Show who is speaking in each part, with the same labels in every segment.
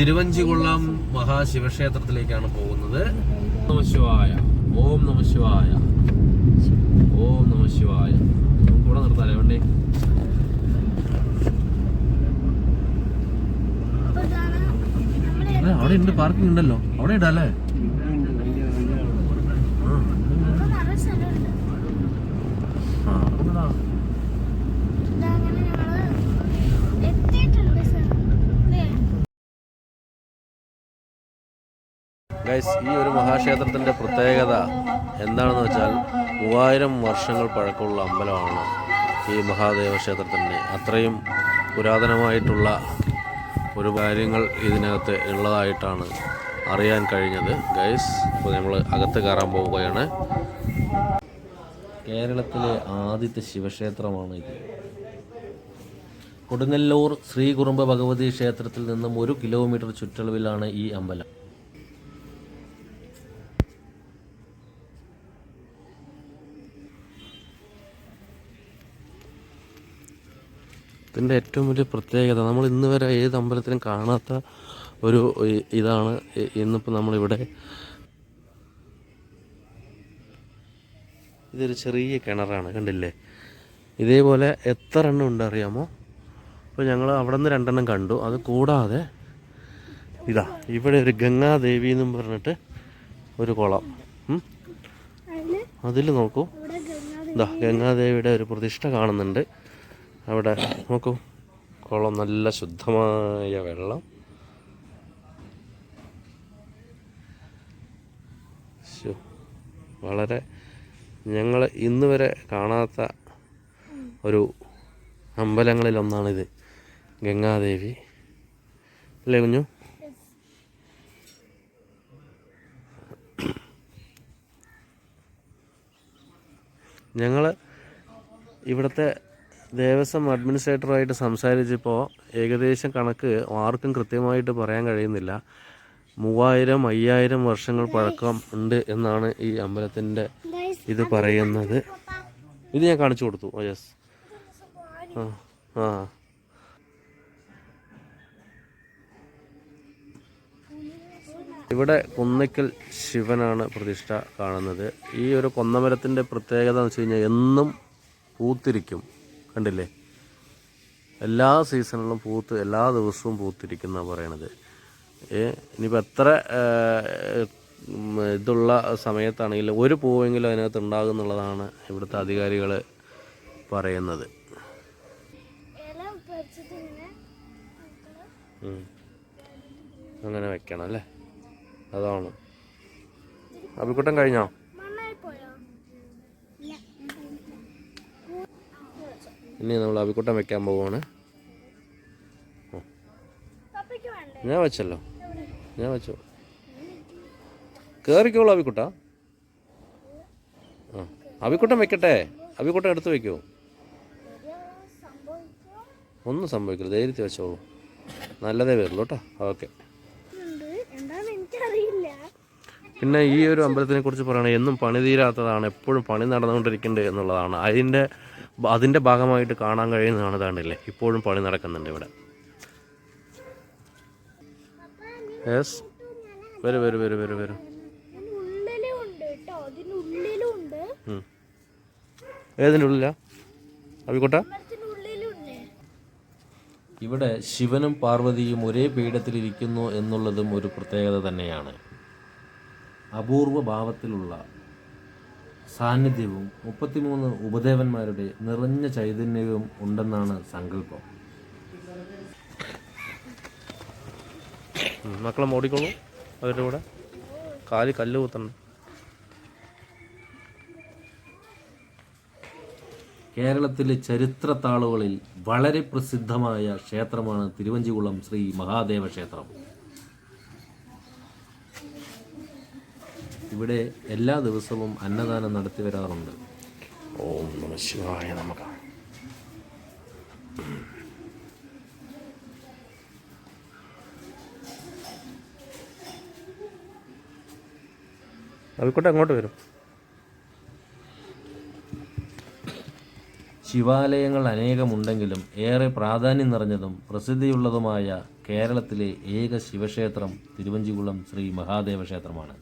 Speaker 1: തിരുവഞ്ചികുളം മഹാശിവക്ഷേത്രത്തിലേക്കാണ് പോകുന്നത്. നമശിവായ. ഓം നമശിവായ. ഓം നമശിവായ. നമുക്ക് ഇവിടെ നിർത്താലേ? വേണ്ടേ? അവിടെ ഉണ്ട് പാർക്കിംഗ് ഉണ്ടല്ലോ. അവിടെ ഇടാല്ലേ ആ,
Speaker 2: നമുക്ക് നിറയെ സ്ഥലമുണ്ട്
Speaker 1: ആ, അവിടെ ഇടാം.
Speaker 2: ഇതങ്ങനെ ഞങ്ങൾ എത്തിയിട്ടുണ്ട് സർ അല്ലേ
Speaker 1: ഗൈസ് ഈ ഒരു മഹാക്ഷേത്രത്തിന്റെ പ്രത്യേകത എന്താണെന്ന് വെച്ചാൽ മൂവായിരം വർഷങ്ങൾ പഴക്കമുള്ള അമ്പലമാണ് ഈ മഹാദേവ ക്ഷേത്രത്തിന്റെ അത്രയും പുരാതനമായിട്ടുള്ള ഒരു കാര്യങ്ങൾ ഇതിനകത്ത് ഉള്ളതായിട്ടാണ് അറിയാൻ കഴിഞ്ഞത്. ഗൈസ് ഇപ്പോൾ നമ്മൾ അകത്ത് കയറാൻ പോവുകയാണ്. കേരളത്തിലെ ആദ്യത്തെ ശിവക്ഷേത്രമാണ് ഇത്. കൊടുങ്ങല്ലൂർ ശ്രീ കുറുമ്പ ഭഗവതി ക്ഷേത്രത്തിൽ നിന്നും ഒരു കിലോമീറ്റർ ചുറ്റളവിലാണ് ഈ അമ്പലം. ഇതിന്റെ ഏറ്റവും വലിയ പ്രത്യേകത നമ്മൾ ഇന്ന് വരെ ഏത് അമ്പലത്തിലും കാണാത്ത ഒരു ഇതാണ് ഇന്നിപ്പോൾ നമ്മളിവിടെ. ഇതൊരു ചെറിയ കിണറാണ് കണ്ടില്ലേ? ഇതേപോലെ എത്ര എണ്ണം ഉണ്ട് അറിയാമോ? അപ്പോൾ ഞങ്ങൾ അവിടെ നിന്ന് രണ്ടെണ്ണം കണ്ടു. അത് കൂടാതെ ഇതാ ഇവിടെ ഒരു ഗംഗാദേവി എന്നും പറഞ്ഞിട്ട് ഒരു കുളം. അതിൽ നോക്കൂ. ഇതാ ഗംഗാദേവിയുടെ ഒരു പ്രതിഷ്ഠ കാണുന്നുണ്ട്. അവിടെ നോക്കൂ. കുളം നല്ല ശുദ്ധമായ വെള്ളം. വളരെ ഞങ്ങൾ ഇന്ന് വരെ കാണാത്ത ഒരു അമ്പലങ്ങളിലൊന്നാണിത്. ഗംഗാദേവി. അല്ലേ കുഞ്ഞു? ഞങ്ങൾ ഇവിടുത്തെ ദേവസ്വം അഡ്മിനിസ്ട്രേറ്ററുമായിട്ട് സംസാരിച്ചപ്പോൾ ഏകദേശം കണക്ക് ആർക്കും കൃത്യമായിട്ട് പറയാൻ കഴിയുന്നില്ല. മൂവായിരം അയ്യായിരം വർഷങ്ങൾ പഴക്കം ഉണ്ട് എന്നാണ് ഈ
Speaker 2: അമ്പലത്തിന്റെ
Speaker 1: ഇത് പറയുന്നത്. ഇത് ഞാൻ കാണിച്ചു കൊടുത്തു. ഓ യെസ് ആ ആ. ഇവിടെ കുന്നിക്കൽ ശിവനാണ് പ്രതിഷ്ഠ കാണുന്നത്. ഈ ഒരു കൊന്നമരത്തിന്റെ പ്രത്യേകത എന്ന് വെച്ച് കഴിഞ്ഞാൽ എന്നും പൂത്തിരിക്കും. കണ്ടില്ലേ? എല്ലാ സീസണിലും പൂത്ത് എല്ലാ ദിവസവും പൂത്തിരിക്കുന്ന പറയണത്. ഏ ഇനിയിപ്പോൾ എത്ര ഇതുള്ള സമയത്താണെങ്കിലും ഒരു പൂവെങ്കിലും അതിനകത്ത് ഉണ്ടാകും എന്നുള്ളതാണ് ഇവിടുത്തെ അധികാരികൾ പറയുന്നത്. അങ്ങനെ വെക്കണം അല്ലേ? അതാണ്. അഭിക്കൂട്ടം കഴിഞ്ഞോ? ഇനി നമ്മൾ അവിക്കൂട്ടം വെക്കാൻ
Speaker 2: പപ്പയ്ക്ക്
Speaker 1: ഞാൻ വെച്ചല്ലോ. ഞാൻ വെച്ചു. കയറിക്കോളൂ അവിക്കുട്ട. ആ. അവിക്കുട്ടം വെക്കട്ടെ. അവിക്കുട്ടം എടുത്ത് വെക്കോ. ഒന്നും സംഭവിക്കില്ല ധൈര്യത്തിൽ വെച്ചോളൂ. നല്ലതേ വരുള്ളൂ കേട്ടോ. ഓക്കെ. പിന്നെ ഈ ഒരു അമ്പലത്തിനെ കുറിച്ച് പറയുകയാണെങ്കിൽ എന്നും പണി തീരാത്തതാണ്. എപ്പോഴും പണി നടന്നുകൊണ്ടിരിക്കേണ്ടത് എന്നുള്ളതാണ്. അതിന്റെ അതിന്റെ ഭാഗമായിട്ട് കാണാൻ കഴിയുന്നതാണ് താണ്ടല്ലേ ഇപ്പോഴും പണി നടക്കുന്നുണ്ട് ഇവിടെ. യെസ് വരും വരും വരും വരും വരും. ഏതിന്റെ ഉള്ളിലാ? അവിക്കോട്ട? ഇവിടെ ശിവനും പാർവതിയും ഒരേ പീഠത്തിലിരിക്കുന്നു എന്നുള്ളതും ഒരു പ്രത്യേകത തന്നെയാണ്. അപൂർവ ഭാവത്തിലുള്ള സാന്നിധ്യവും മുപ്പത്തിമൂന്ന് ഉപദേവന്മാരുടെ നിറഞ്ഞ ചൈതന്യവും ഉണ്ടെന്നാണ് സങ്കല്പം. മക്കളെ ഓടിക്കോളൂ അവരുടെ കൂടെ കാൽ കല്ല് കുത്തണം. കേരളത്തിലെ ചരിത്ര താളുകളിൽ വളരെ പ്രസിദ്ധമായ ക്ഷേത്രമാണ് തിരുവഞ്ചികുളം ശ്രീ മഹാദേവ ക്ഷേത്രം. ഇവിടെ എല്ലാ ദിവസവും അന്നദാനം നടത്തി വരാറുണ്ട്. ഓം നമ ശിവായ നമുക്ക് അവിക്കോട്ടെ അങ്ങോട്ട് വരും. ശിവാലയങ്ങൾ അനേകമുണ്ടെങ്കിലും ഏറെ പ്രാധാന്യം നിറഞ്ഞതും പ്രസിദ്ധിയുള്ളതുമായ കേരളത്തിലെ ഏക ശിവക്ഷേത്രം തിരുവഞ്ചികുളം ശ്രീ മഹാദേവ ക്ഷേത്രമാണ്.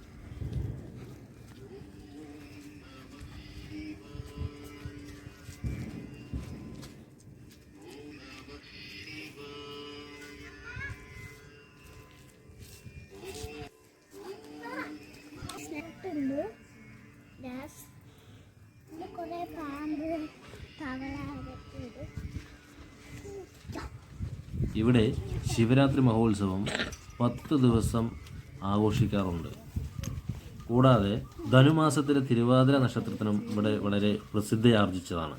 Speaker 1: ഇവിടെ ശിവരാത്രി മഹോത്സവം പത്ത് ദിവസം ആഘോഷിക്കാറുണ്ട്. കൂടാതെ ധനുമാസത്തിലെ തിരുവാതിര നക്ഷത്രത്തിനും ഇവിടെ വളരെ പ്രസിദ്ധിയാർജിച്ചതാണ്.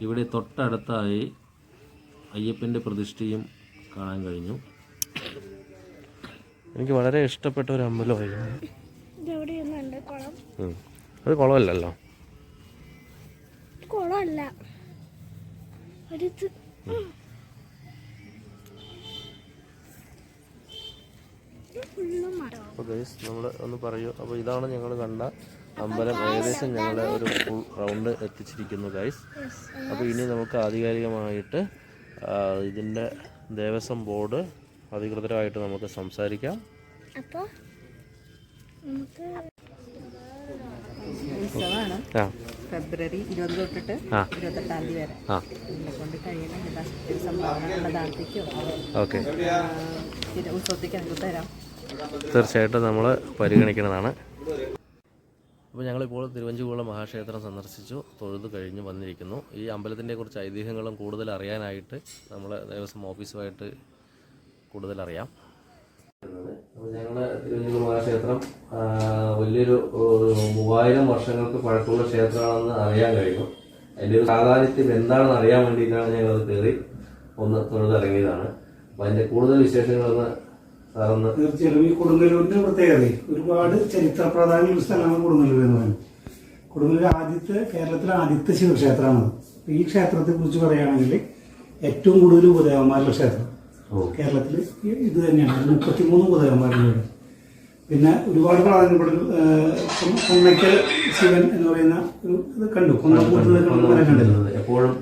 Speaker 1: ഇവിടെ തൊട്ടടുത്തായി അയ്യപ്പന്റെ പ്രതിഷ്ഠയും കാണാൻ കഴിഞ്ഞു. എനിക്ക് വളരെ ഇഷ്ടപ്പെട്ട ഒരു അമ്പലമായിരുന്നു.
Speaker 2: ഇതെവിടെയൊന്നുണ്ട് കുളം?
Speaker 1: അത് കുളമല്ലല്ലോ?
Speaker 2: കുളമല്ല. ഒരു
Speaker 1: അപ്പോൾ ഗൈസ് നമ്മൾ ഒന്ന് പറയൂ. അപ്പോൾ ഇതാണ് ഞങ്ങൾ കണ്ട അമ്പലം. ഏകദേശം ഞങ്ങളെ ഒരു ഫുൾ റൗണ്ട് എത്തിച്ചിരിക്കുന്നു ഗൈസ് അപ്പോൾ ഇനി നമുക്ക് ആധികാരികമായിട്ട് ഇതിന്റെ ഇതിന്റെ ദേവസ്വം ബോർഡ് അധികൃതരായിട്ട് നമുക്ക് സംസാരിക്കാം. ആ.
Speaker 3: ഫെബ്രുവരി ഇരുപത് തൊട്ടിട്ട്. ഇരുപത്തെട്ടാം തീയതി വരെ. എന്നെ കൊണ്ട് കഴിയണം. സംഭാവന
Speaker 1: ഓക്കെ.
Speaker 3: പിന്നെ ഉത്സവത്തേക്ക് നമുക്ക് തരാം?
Speaker 1: തീർച്ചയായിട്ടും നമ്മൾ പരിഗണിക്കുന്നതാണ്. അപ്പോൾ ഞങ്ങളിപ്പോൾ തിരുവഞ്ചിക്കുളം മഹാക്ഷേത്രം സന്ദർശിച്ചു. തൊഴുത് കഴിഞ്ഞ് വന്നിരിക്കുന്നു. ഈ അമ്പലത്തിന്റെ കുറിച്ച് ഐതിഹ്യങ്ങളും കൂടുതൽ അറിയാനായിട്ട് നമ്മൾ ദേവസ്വം ഓഫീസുമായിട്ട് കൂടുതൽ അറിയാം. അപ്പോൾ ഞങ്ങളുടെ തിരുവനന്തപുരം മഹാക്ഷേത്രം വലിയൊരു മൂവായിരം വർഷങ്ങൾക്ക് പഴക്കമുള്ള ക്ഷേത്രമാണെന്ന് അറിയാൻ കഴിയും. അതിന്റെ ഒരു പ്രാധാന്യത്തിൽ എന്താണെന്ന് അറിയാൻ വേണ്ടിയിട്ടാണ് ഞങ്ങൾ അത് കയറി ഒന്ന് തൊഴുതിറങ്ങിയതാണ്. അപ്പം അതിന്റെ കൂടുതൽ വിശേഷങ്ങളൊന്ന് സാറൊന്ന്
Speaker 4: തീർച്ചയായിട്ടും. ഈ കൊടുങ്ങല്ലൂരിന്റെ പ്രത്യേകത ഒരുപാട് ചരിത്ര പ്രാധാന്യമുള്ള സ്ഥലമാണ് കൊടുങ്ങല്ലൂർ എന്ന് പറയുന്നത്. കൊടുങ്ങല്ലൂർ ആദ്യത്തെ കേരളത്തിലെ ആദ്യത്തെ ശിവക്ഷേത്രമാണ്. ഈ ക്ഷേത്രത്തെ കുറിച്ച് പറയുകയാണെങ്കിൽ ഏറ്റവും കൂടുതൽ ഉപദേവന്മാരുടെ ക്ഷേത്രം. കേരളത്തിൽ ഇത് തന്നെയാണ്. മുപ്പത്തിമൂന്ന് ഉപദേവന്മാരുണ്ട് പിന്നെ ഒരുപാട് പ്രാധാന്യപ്പെടുന്നു കൊന്നയ്ക്കൽ ശിവൻ എന്ന് പറയുന്ന ഒരു ഇത് കണ്ടു. കുന്നക്കൂട്ട് മരം കണ്ടല്ലോ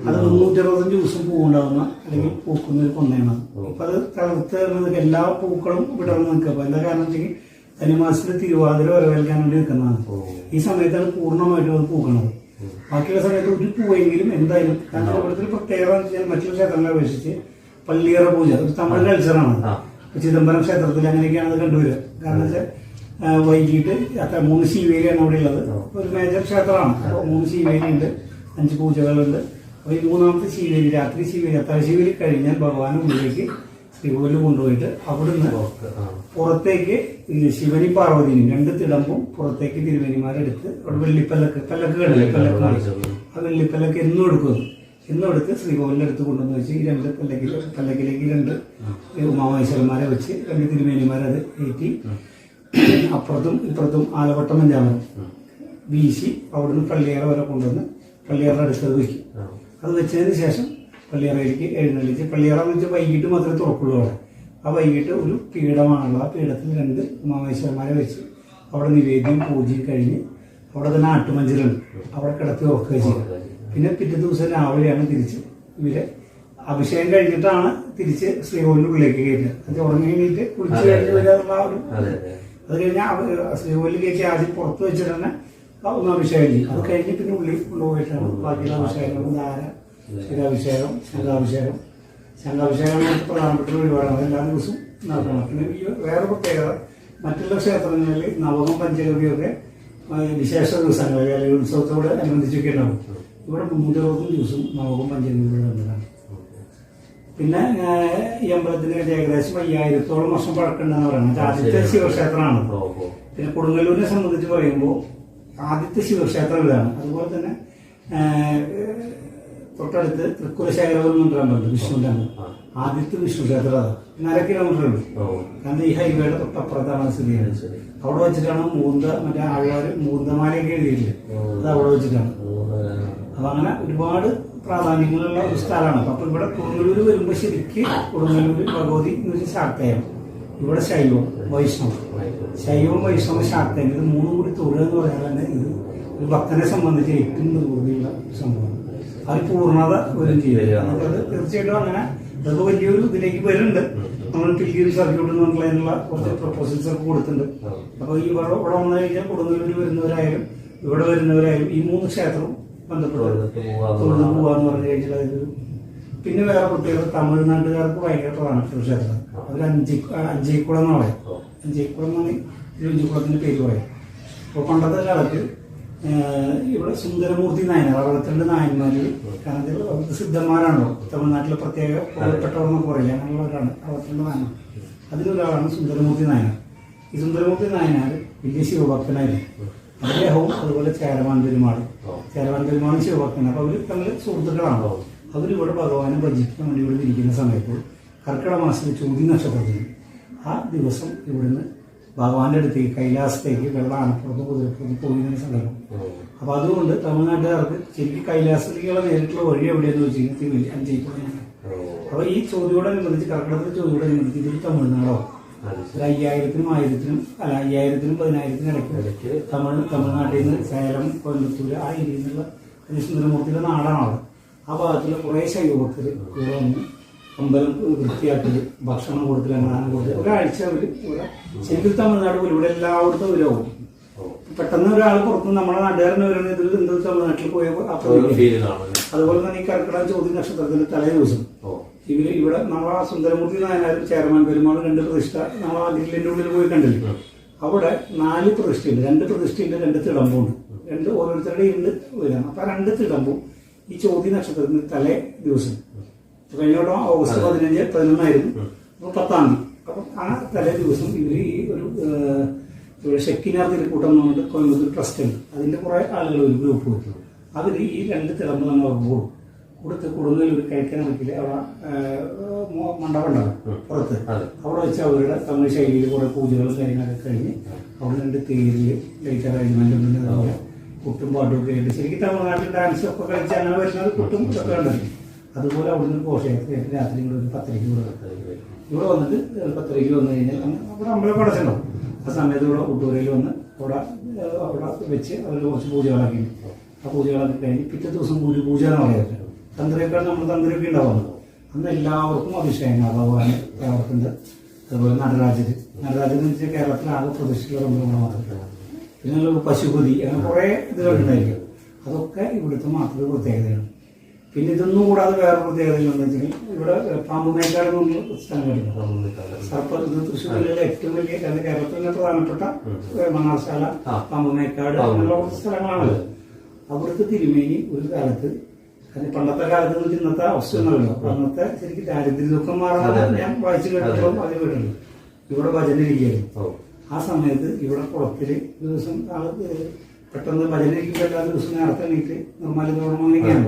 Speaker 4: അത് മുന്നൂറ്റി അറുപത്തഞ്ച് ദിവസം പൂവുണ്ടാവുന്ന അല്ലെങ്കിൽ പൂക്കുന്ന ഒരു കൊന്നയാണ് അപ്പൊ അത് തളർത്ത് എല്ലാ പൂക്കളും വിടർന്ന് നിൽക്കുക. അപ്പൊ എന്താ കാരണം വെച്ചെങ്കിൽ ധനുമാസത്തിൽ തിരുവാതിര വരവേൽക്കാൻ വേണ്ടി നിൽക്കുന്നതാണ്. ഈ സമയത്താണ് പൂർണമായിട്ടും അത് പൂക്കണത് ബാക്കിയുള്ള സമയത്ത് ഒരു പൂവെങ്കിലും എന്തായാലും കാരണം ഇവിടുത്തെ പ്രത്യേകത മറ്റുള്ള ക്ഷേത്രങ്ങളെ അപേക്ഷിച്ച് പള്ളിയറ പൂജ. തമിഴ് കൾച്ചറാണ് ചിദംബരം ക്ഷേത്രത്തിൽ അങ്ങനെയൊക്കെയാണ് അത് കണ്ടുവരിക. കാരണം വെച്ചാൽ വൈകിട്ട് അത്ര മൂന്ന് ശിവേലിയാണ് അവിടെ ഉള്ളത്. ഒരു മേജർ ക്ഷേത്രമാണ്. അപ്പോൾ മൂന്ന് ശിവേലി ഉണ്ട് അഞ്ച് പൂജകളുണ്ട്. അപ്പൊ ഈ മൂന്നാമത്തെ ശിവേലി രാത്രി ശിവേലി അത്താഴ ശിവേലി കഴിഞ്ഞാൽ ഭഗവാന്റെ ഉള്ളിലേക്ക് ശ്രീകോവിൽ കൊണ്ടുപോയിട്ട് അവിടുന്ന് പുറത്തേക്ക് ശിവനി പാർവതിനും പാർവതിയും രണ്ട് തിടമ്പും പുറത്തേക്ക് തിരുവേനിമാരെടുത്ത് അവിടെ വെള്ളിപ്പല്ലക്ക് പല്ലക്ക് കണ്ടില്ലേ പല്ലക്ക് കാണി. ആ വെള്ളിപ്പല്ലക്ക് എന്നും എടുക്കുന്നു. എന്നും എടുത്ത് ശ്രീകോവിലിന്റെ അടുത്ത് കൊണ്ടുവന്ന് വെച്ച് ഈ രണ്ട് പല്ലക്കിൽ പല്ലക്കിലേക്ക് രണ്ട് ഉമാമേശ്വരന്മാരെ വെച്ച് രണ്ട് തിരുമേനിമാരെ അത് ഏറ്റി അപ്പുറത്തും ഇപ്പുറത്തും ആലവട്ടം അഞ്ചാമരം വീശി അവിടുന്ന് പള്ളിയേറ വരെ കൊണ്ടുവന്ന് പള്ളിയേറ അടുത്തത് വയ്ക്കും. അത് വെച്ചതിന് ശേഷം പള്ളിയറയിലേക്ക് എഴുന്നള്ളിച്ച് പള്ളിയറ എന്ന് വെച്ചാൽ വൈകിട്ട് മാത്രമേ തുറക്കുള്ളൂ അവിടെ. ആ വൈകിട്ട് ഒരു പീഠമാണുള്ളത്. ആ പീഠത്തിൽ രണ്ട് ഉമാമേശ്വരന്മാരെ വെച്ച് അവിടെ നിവേദ്യം പൂജയും കഴിഞ്ഞ് അവിടെ തന്നെ ആട്ടുമഞ്ചലുണ്ട്. അവിടെ കിടത്തി ഉറക്കുക ചെയ്യും. പിന്നെ പിറ്റേ ദിവസം രാവിലെയാണ് തിരിച്ച്. ഇവർ അഭിഷേകം കഴിഞ്ഞിട്ടാണ് തിരിച്ച് ശ്രീകോവിലിന്റെ ഉള്ളിലേക്ക് കയറ്റുക. അത് ഉറങ്ങി കഴിഞ്ഞിട്ട് കുളിച്ച് കഴിഞ്ഞ് വരാനുള്ള ആ ഒരു അത് കഴിഞ്ഞാൽ ശ്രീകോവിലിൽ കയറ്റി ആദ്യം പുറത്ത് വെച്ചിട്ട് തന്നെ ഒന്ന് അഭിഷേകം ചെയ്യും. അത് കഴിഞ്ഞ് പിന്നെ ഉള്ളിൽ കൊണ്ടുപോയിട്ടാണ് ബാക്കിയുള്ള അഭിഷേകങ്ങളും ധാര ശിരാഭിഷേകം ശംഖാഭിഷേകം. ശംഖാഭിഷേകം പ്രധാനപ്പെട്ട പരിപാടിയാണ് എല്ലാ ദിവസവും നടത്തണം പിന്നെ ഈ വേറെ പ്രത്യേകത മറ്റുള്ള ക്ഷേത്രങ്ങളിൽ നവകം പഞ്ചഗതിയൊക്കെ വിശേഷ ദിവസങ്ങളിൽ അല്ലെങ്കിൽ ഉത്സവത്തോട് അനുബന്ധിച്ചൊക്കെ ഉണ്ടാവും ഇവിടെ മുന്നൂറ്റി അറുപതും ജ്യൂസും നവകം പഞ്ചഗവിയുടെ ബന്ധമാണ് പിന്നെ ഈ അമ്പലത്തിന് ഏകദേശം അയ്യായിരത്തോളം വർഷം പഴക്കമുണ്ടെന്ന് പറയുന്നത്. ആദ്യത്തെ ശിവക്ഷേത്രമാണ്. പിന്നെ കൊടുങ്ങല്ലൂരിനെ സംബന്ധിച്ച് പറയുമ്പോൾ ആദ്യത്തെ ശിവക്ഷേത്രം ഇതാണ്. അതുപോലെ തന്നെ തൊട്ടടുത്ത് തൃക്കുലശേഖരം എന്ന് പറഞ്ഞിട്ടുണ്ട് വിഷ്ണുവിന്റെ അമ്പലം ആദ്യത്തെ വിഷ്ണു ക്ഷേത്രം അതാണ് അര കിലോമീറ്റർ ഉണ്ട് കാരണം ഈ ഹൈവേയുടെ തൊട്ടപ്പുറത്താണ് സ്ഥിതി ചെയ്യുന്നത്. അവിടെ വെച്ചിട്ടാണ് മൂന്ത മറ്റേ ആൾക്കാർ മൂന്തമാലയൊക്കെ എഴുതിയിട്ടില്ല? അത് അവിടെ വെച്ചിട്ടാണ്. അപ്പൊ അങ്ങനെ ഒരുപാട് പ്രാധാന്യങ്ങളുള്ള ഒരു സ്ഥലമാണ്. അപ്പൊ ഇവിടെ കൊടുങ്ങല്ലൂർ വരുമ്പോ ശരിക്ക് കൊടുങ്ങല്ലൂർ ഭഗവതി എന്ന് വെച്ചാൽ ശാക്തയം. ഇവിടെ ശൈവം വൈഷ്ണവം. ശൈവം വൈഷ്ണവം ശാക്തയം. ഇത് മൂന്നും കൂടി തൊഴിൽ എന്ന് പറഞ്ഞാൽ തന്നെ ഇത് ഒരു ഭക്തനെ സംബന്ധിച്ച് ഏറ്റവും നിർവൃതിയുള്ള സംഭവമാണ് അത് പൂർണത വരും ചെയ്യും. നമുക്കത് തീർച്ചയായിട്ടും അങ്ങനെ ഇതൊക്കെ വലിയൊരു ഇതിലേക്ക് വരുന്നുണ്ട്. നമ്മൾ പില്ലിയൊരു സർക്യൂട്ട് എന്നുള്ളതിനുള്ള കുറച്ച് പ്രപ്പോസൽസ് ഒക്കെ കൊടുത്തിട്ടുണ്ട്. അപ്പൊ ഈ ഇവിടെ ഇവിടെ വന്നു കഴിഞ്ഞാൽ കൊടുങ്ങല്ലൂർ വരുന്നവരായാലും ഇവിടെ വരുന്നവരായാലും ഈ മൂന്ന് ക്ഷേത്രവും ബന്ധപ്പെട്ട് തൊഴിൽ പോവാന്ന് പറഞ്ഞു കഴിഞ്ഞാൽ അതൊരു പിന്നെ വേറെ പ്രത്യേകത തമിഴ്നാട്ടുകാർക്ക് ഭയങ്കര പ്രധാനപ്പെട്ട ക്ഷേത്രം. അവർ അഞ്ചി അഞ്ചിക്കുളം എന്ന് പറയും അഞ്ചിക്കുളം എന്ന് പറഞ്ഞാൽ അഞ്ചിക്കുളത്തിന്റെ പേര് പറയും അപ്പോൾ പണ്ടത്തെ കാലത്ത് ഇവിടെ സുന്ദരമൂർത്തി നായനാർ അറുപത്തിരണ്ട് നായന്മാര് കാരണം സിദ്ധന്മാരാണല്ലോ. തമിഴ്നാട്ടിലെ പ്രത്യേക പുറപ്പെട്ടവരെന്നൊക്കെ പറയില്ല. അങ്ങനെയുള്ളവരാണ് അറുപത്തിരണ്ട് നായന അതിലൊരാളാണ് സുന്ദരമൂർത്തി നായനാർ. ഈ സുന്ദരമൂർത്തി നായനാർ വലിയ ശിവഭക്തനായിരുന്നു. അദ്ദേഹവും അതുപോലെ ചേരമാൻ പെരുമാൾ ചേരമാൻ പെരുമാളും ശിവഭക്തനാണ് അപ്പൊ അവർ സുഹൃത്തുക്കളാണല്ലോ. അവർ ഇവിടെ ഭഗവാനെ ഭജിക്കാൻ വേണ്ടി ഇവിടെ ഇരിക്കുന്ന സമയത്ത് കർക്കിടക മാസത്തിൽ ചോദ്യ നക്ഷത്രത്തിൽ ആ ദിവസം ഇവിടുന്ന് ഭഗവാന്റെ അടുത്തേക്ക് കൈലാസത്തേക്ക് വെള്ളം ആനപ്പുറത്ത് കുതിരപ്പുറത്ത് പോയിരുന്ന സമയം. അപ്പൊ അതുകൊണ്ട് തമിഴ്നാട്ടുകാർക്ക് ശരിക്കും കൈലാസത്തിലേക്കുള്ള നേരിട്ടുള്ള വഴി എവിടെയെന്ന് വെച്ച് കഴിഞ്ഞാൽ തിരുവല്ലി അഞ്ചേക്കുളം അപ്പൊ ഈ ചോദ്യോടനുബന്ധിച്ച് കർക്കിടകത്തിലെ ചോദ്യോടനുബന്ധിച്ച് ഇതൊരു തമിഴ്നാടോ? ഒരു അയ്യായിരത്തിനും ആയിരത്തിനും അല്ല അയ്യായിരത്തിനും പതിനായിരത്തിനും ഇടയ്ക്ക് തമിഴ് തമിഴ്നാട്ടിൽ നിന്ന് സേലം കോയമ്പത്തൂർ ആ ഏരിയയിൽ നിന്നുള്ള ഹരിശ്ചന്ദ്രമൂർത്തിയുടെ നാടാണ് അവിടെ ആ ഭാഗത്തുള്ള കുറേ ശൈവഭക്തർ ഇവിടെ വന്ന് അമ്പലം വൃത്തിയാക്കൽ ഭക്ഷണം കൊടുക്കൽ അങ്ങനെ കൊടുക്കൽ ഒരാഴ്ച അവർ ശരിക്കും തമിഴ്നാട് പോലും ഇവിടെ എല്ലായിടത്തും ഇവരാവും പെട്ടെന്ന് ഒരാൾ പുറത്ത് നമ്മുടെ നാട്ടുകാരനെ വരുന്ന ഇതിൽ എന്ത് തമിഴ്നാട്ടിൽ പോയപ്പോൾ അപ്പോൾ അതുപോലെ തന്നെ ഈ കർക്കിടക ചോദ്യ നക്ഷത്രത്തിന്റെ തലേ ദിവസം ഇവർ ഇവിടെ നമ്മളെ ആ സുന്ദരമൂർത്തി നായനാരും ചെയർമാൻ പെരുമാളും രണ്ട് പ്രതിഷ്ഠ നമ്മൾ ആ ഗ്രില്ലിന്റെ ഉള്ളിൽ പോയി കണ്ടില്ലേ? അവിടെ നാല് പ്രതിഷ്ഠയുണ്ട്. രണ്ട് പ്രതിഷ്ഠയുണ്ട് രണ്ട് തിടമ്പുണ്ട്. രണ്ട് ഓരോരുത്തരുടെ ഉണ്ട് വരാം. അപ്പൊ രണ്ട് തിടമ്പും ഈ ചോദ്യ നക്ഷത്രത്തിന് തലേ ദിവസം. കഴിഞ്ഞ വട്ടം ഓഗസ്റ്റ് പതിനഞ്ച് പതിനൊന്നായിരുന്നു. അപ്പൊ പത്താം തീയതി. അപ്പൊ ആ തലേ ദിവസം ഇവർ ഈ ഒരു ഇവിടെ ഷെക്കിനാർ തിരുക്കൂട്ടം എന്ന് പറഞ്ഞിട്ട് കോയമ്പത്തൂർ ട്രസ്റ്റ് ഉണ്ട്. അതിന്റെ കുറെ ആളുകൾ ഒരു ഗ്രൂപ്പ് അവർ ഈ രണ്ട് തിളമ്പ് നമ്മൾ അവർക്ക് കൊടുത്ത് കൊടുങ്ങൽ ഒരു നടക്കില്ല അവിടെ മണ്ഡപം ഉണ്ടാവും പുറത്ത്. അവിടെ വെച്ച് അവരുടെ തമിഴ് ശൈലിയിൽ കുറേ പൂജകളും കാര്യങ്ങളൊക്കെ കഴിഞ്ഞ് അവിടെ രണ്ട് തേരിൽ ലൈറ്റ് അറേഞ്ച്മെന്റ് പിന്നെ അതുപോലെ കുട്ടും പാട്ടും ഒക്കെ ആയിട്ട് ശരിക്കും തമിഴ്നാട്ടിൽ ഡാൻസ് ഒക്കെ കളിച്ച് അങ്ങനെ വരുന്നത് കുട്ടും ഒക്കെ ഉണ്ടല്ലോ അതുപോലെ അവിടെ നിന്ന് ഘോഷയാത്ര രാത്രി ഇവിടെ ഒരു പത്തരയ്ക്ക് ഇവിടെ ഇവിടെ വന്നിട്ട് പത്തരയ്ക്ക് വന്നു കഴിഞ്ഞാൽ അവിടെ അമ്പലം പടച്ചുണ്ടാവും ആ സമയത്ത് ഇവിടെ ഊട്ടൂരയിൽ വന്ന് അവിടെ അവിടെ വെച്ച് അവർ കുറച്ച് പൂജകളൊക്കെ ഉണ്ട്. ആ പൂജകളൊക്കെ കഴിഞ്ഞ് പിറ്റേ ദിവസം പൂജ പൂജ എന്ന് പറയുന്നത് തന്ത്രിയേക്കാൾ നമ്മൾ തന്ത്രിയൊക്കെ ഉണ്ടാവുന്നത് അന്ന് എല്ലാവർക്കും അഭിഷേകങ്ങൾ ഭഗവാൻ കേരളത്തിന്റെ അതുപോലെ നടരാജര് നടരാജൻ എന്ന് വെച്ചാൽ കേരളത്തിൽ ആകെ പ്രതിഷ്ഠയുള്ള അമ്പലങ്ങൾ മാത്രമേ പിന്നെ പശുപതി അങ്ങനെ കുറേ ഇതുകളുണ്ടായിരിക്കും അതൊക്കെ ഇവിടുത്തെ മാത്രം പ്രത്യേകതയാണ്. പിന്നെ ഇതൊന്നും കൂടാതെ വേറെ പ്രത്യേകത എന്ന് വെച്ചാൽ ഇവിടെ പാമ്പുമേക്കാട് എന്ന് സ്ഥലം കിട്ടും സർപ്പ ഇത് തൃശ്ശൂർ ജില്ലയിലെ ഏറ്റവും വലിയ കാരണം കേരളത്തിലെ പ്രധാനപ്പെട്ട മണ്ണാർശാല പാമ്പുമേക്കാട് അങ്ങനെയുള്ള കുറച്ച് സ്ഥലങ്ങളാണല്ലോ അവിടുത്തെ തിരുമേനി ഒരു കാലത്ത് കാരണം പണ്ടത്തെ കാലത്ത് വെച്ചാൽ ഇന്നത്തെ അവസ്ഥ ഒന്നുമല്ലോ അപ്പൊ അന്നത്തെ ശരിക്കും ദാരിദ്ര്യ ദുഃഖം മാറാതെ ഞാൻ വായിച്ചു കേട്ടപ്പോൾ അത് കേട്ടിട്ടുണ്ട് ഇവിടെ ഭജന ഇരിക്കുകയായിരുന്നു. ആ സമയത്ത് ഇവിടെ കുളത്തിൽ ദിവസം ആൾ പെട്ടെന്ന് ഭജന ഇരിക്കുമ്പോൾ എല്ലാ ദിവസവും നേരത്തെ എണീറ്റ് നിർമ്മാല തോടണം അങ്ങനെയൊക്കെയാണ്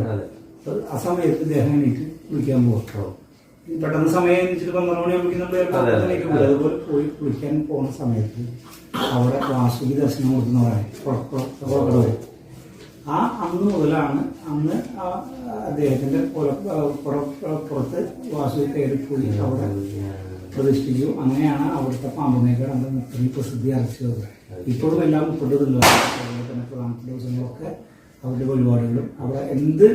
Speaker 4: ആ സമയത്ത് ഇദ്ദേഹം എണീറ്റ് കുളിക്കാൻ പോകും പെട്ടെന്ന് സമയം എണീച്ചിട്ട് പന്ത്രണ്ട് മണി ആകുമ്പോഴേക്കും അതുപോലെ പോയി കുളിക്കാൻ പോകുന്ന സമയത്ത് അവിടെ വാസുകി ദർശനം കൊടുക്കുന്ന പറയാം ആ അന്ന് മുതലാണ് അന്ന് അദ്ദേഹത്തിന്റെ പുറ- പുറ- പുറത്ത് വാസു കയറിപ്പോയി അവിടെ പ്രതിഷ്ഠിച്ചു. അങ്ങനെയാണ് അവിടുത്തെ പാമ്പുമേക്കാട് അന്ന് ഇത്രയും പ്രസിദ്ധി അറിച്ചത് ഇപ്പോഴും എല്ലാം ഉൾപ്പെട്ടതില്ല അതുപോലെ തന്നെ പ്രധാനപ്പെട്ട ദിവസങ്ങളൊക്കെ അവരുടെ പരിപാടികളും അവിടെ എന്ത്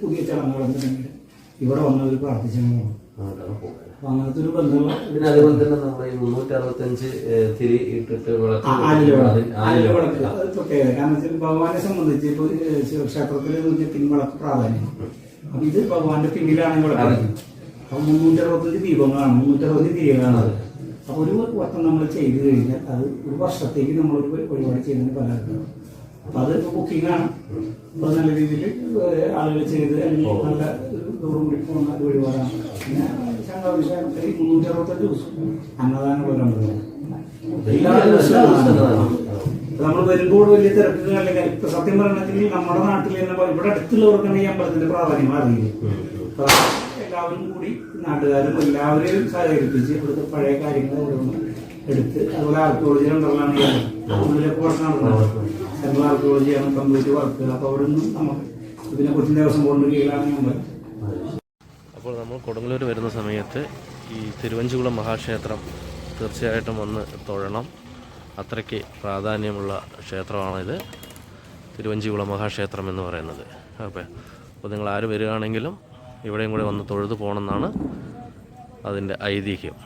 Speaker 4: പുതിയ ചടങ്ങുകളുണ്ടെങ്കിലും ഇവിടെ വന്നവർ പ്രാർത്ഥിച്ചു അപ്പൊ അങ്ങനത്തെ ഒരു ബന്ധങ്ങൾ
Speaker 1: പിന്നെ അതുപോലെ തന്നെ നമ്മുടെ ഈ മുന്നൂറ്റി അറുപത്തഞ്ച് തിരി ഇട്ടിട്ട് വിളക്ക്
Speaker 4: പ്രത്യേകത. കാരണം വെച്ചാൽ ഭഗവാനെ സംബന്ധിച്ച് ഇപ്പൊ ക്ഷേത്രത്തിൽ പിൻവിളക്ക് പ്രാധാന്യം. അപ്പൊ ഇത് ഭഗവാന്റെ പിന്നിലാണ് വിളക്ക്. അപ്പൊ മുന്നൂറ്റി അറുപത്തഞ്ച് ദീപങ്ങളാണ്. മുന്നൂറ്റി അറുപത് തിരികളാണ് അത്. അപ്പൊ ഒരു വട്ടം നമ്മൾ ചെയ്തു കഴിഞ്ഞാൽ അത് ഒരു വർഷത്തേക്ക് നമ്മൾ ഒരു വഴിപാട് ചെയ്യുന്നതിന് പലർക്കും അപ്പൊ അത് ബുക്കിംഗ് ആണ് അപ്പൊ നല്ല രീതിയിൽ ആളുകൾ ചെയ്ത് അല്ലെങ്കിൽ നല്ല ദൂരം കൂടി പോകുന്ന ഒരു പിന്നെ ശങ്കാഭിഷേകത്തിൽ മുന്നൂറ്റി അറുപത്തഞ്ച് ദിവസം. അന്നദാന പോലെ എല്ലാ ദിവസവും നമ്മൾ വരുമ്പോൾ വലിയ തിരക്കുകൾ അല്ലെങ്കിൽ ഇപ്പൊ സത്യം പറയണമെങ്കിൽ നമ്മുടെ നാട്ടിൽ തന്നെ ഇവിടെ അടുത്തുള്ളവർക്കാണ് ഈ അമ്പലത്തിന്റെ പ്രാധാന്യം അറിയില്ല. എല്ലാവരും കൂടി നാട്ടുകാരും എല്ലാവരെയും സഹകരിപ്പിച്ച് ഇവിടുത്തെ പഴയ കാര്യങ്ങൾ ഇവിടെ നിന്ന് എടുത്ത് അതുപോലെ ആർക്കിയോളജി ഉണ്ടല്ലാണ് ഉള്ളിലൊക്കെ വർക്ക് സെൻട്രൽ ആർക്കിയോളജിയാണ് കംപ്ലീറ്റ് വർക്കുകൾ. അപ്പൊ അവിടെ നിന്നും നമുക്ക് ഇതിനെ കൊച്ചിൻ ദേവസ്വം ബോർഡിന്റെ കീഴിലാണ് ഞങ്ങൾ
Speaker 1: അപ്പോൾ നമ്മൾ കൊടുങ്ങല്ലൂർ വരുന്ന സമയത്ത് ഈ തിരുവഞ്ചുകുളം മഹാക്ഷേത്രം തീർച്ചയായിട്ടും വന്ന് തൊഴണം. അത്രയ്ക്ക് പ്രാധാന്യമുള്ള ക്ഷേത്രമാണിത്. തിരുവഞ്ചികുളം മഹാക്ഷേത്രം എന്ന് പറയുന്നത്. അപ്പോൾ അപ്പോൾ നിങ്ങൾ ആര് വരികയാണെങ്കിലും ഇവിടെയും കൂടെ വന്ന് തൊഴുത് പോകണമെന്നാണ് അതിന്റെ ഐതിഹ്യം.